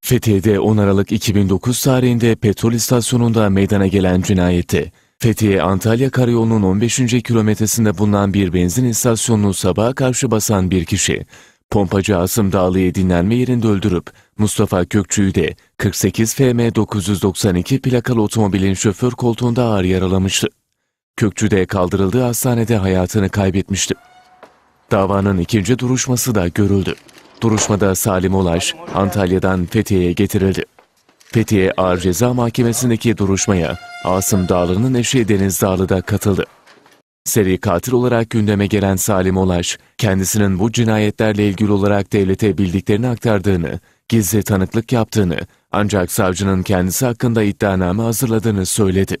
Fethiye'de 10 Aralık 2009 tarihinde petrol istasyonunda meydana gelen cinayette, Fethiye Antalya Karayolu'nun 15. kilometresinde bulunan bir benzin istasyonunu sabaha karşı basan bir kişi, pompacı Asım Dağlı'yı dinlenme yerinde öldürüp Mustafa Kökçü'yü de 48 FM 992 plakalı otomobilin şoför koltuğunda ağır yaralamıştı. Kökçü de kaldırıldığı hastanede hayatını kaybetmişti. Davanın ikinci duruşması da görüldü. Duruşmada Salim Olaş Antalya'dan Fethiye'ye getirildi. Fethiye Ağır Ceza Mahkemesi'ndeki duruşmaya Asım Dağlı'nın eşi Deniz Dağlı da katıldı. Seri katil olarak gündeme gelen Salim Olaş, kendisinin bu cinayetlerle ilgili olarak devlete bildiklerini aktardığını, gizli tanıklık yaptığını ancak savcının kendisi hakkında iddianame hazırladığını söyledi.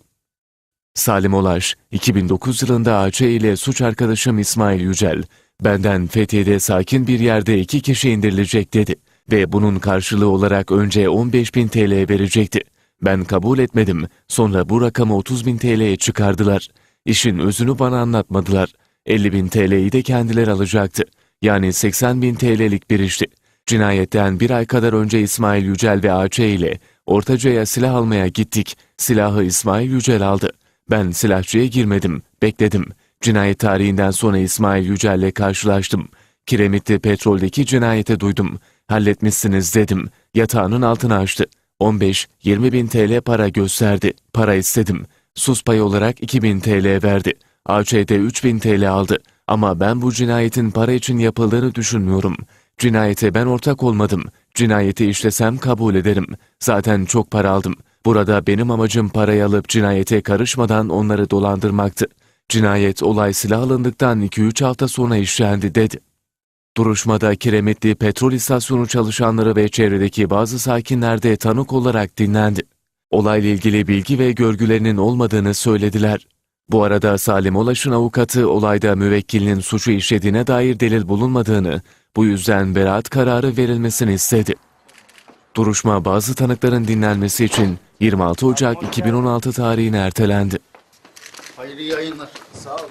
Salim Olaş, 2009 yılında AC ile suç arkadaşım İsmail Yücel, benden Fethiye'de sakin bir yerde iki kişi indirilecek dedi ve bunun karşılığı olarak önce 15 bin TL verecekti. Ben kabul etmedim, sonra bu rakamı 30 bin TL'ye çıkardılar. İşin özünü bana anlatmadılar. 50 bin TL'yi de kendileri alacaktı. Yani 80 bin TL'lik bir işti. Cinayetten bir ay kadar önce İsmail Yücel ve AC ile Ortaca'ya silah almaya gittik. Silahı İsmail Yücel aldı. Ben silahçıya girmedim, bekledim. Cinayet tarihinden sonra İsmail Yücel'le karşılaştım. Kiremitli petroldeki cinayete duydum. Halletmişsiniz dedim. Yatağının altını açtı. 15-20 bin TL para gösterdi. Para istedim. Sus payı olarak 2 bin TL verdi. AÇ'de 3 bin TL aldı. Ama ben bu cinayetin para için yapıldığını düşünmüyorum. Cinayete ben ortak olmadım. Cinayeti işlesem kabul ederim. Zaten çok para aldım. Burada benim amacım parayı alıp cinayete karışmadan onları dolandırmaktı. Cinayet olay silah alındıktan 2-3 hafta sonra işlendi dedi. Duruşmada Kiremitli petrol istasyonu çalışanları ve çevredeki bazı sakinler de tanık olarak dinlendi. Olayla ilgili bilgi ve görgülerinin olmadığını söylediler. Bu arada Salim Olaş'ın avukatı olayda müvekkilinin suçu işlediğine dair delil bulunmadığını, bu yüzden beraat kararı verilmesini istedi. Duruşma bazı tanıkların dinlenmesi için 26 Ocak 2016 tarihine ertelendi. Hayırlı yayınlar. Sağ ol. Sağ ol.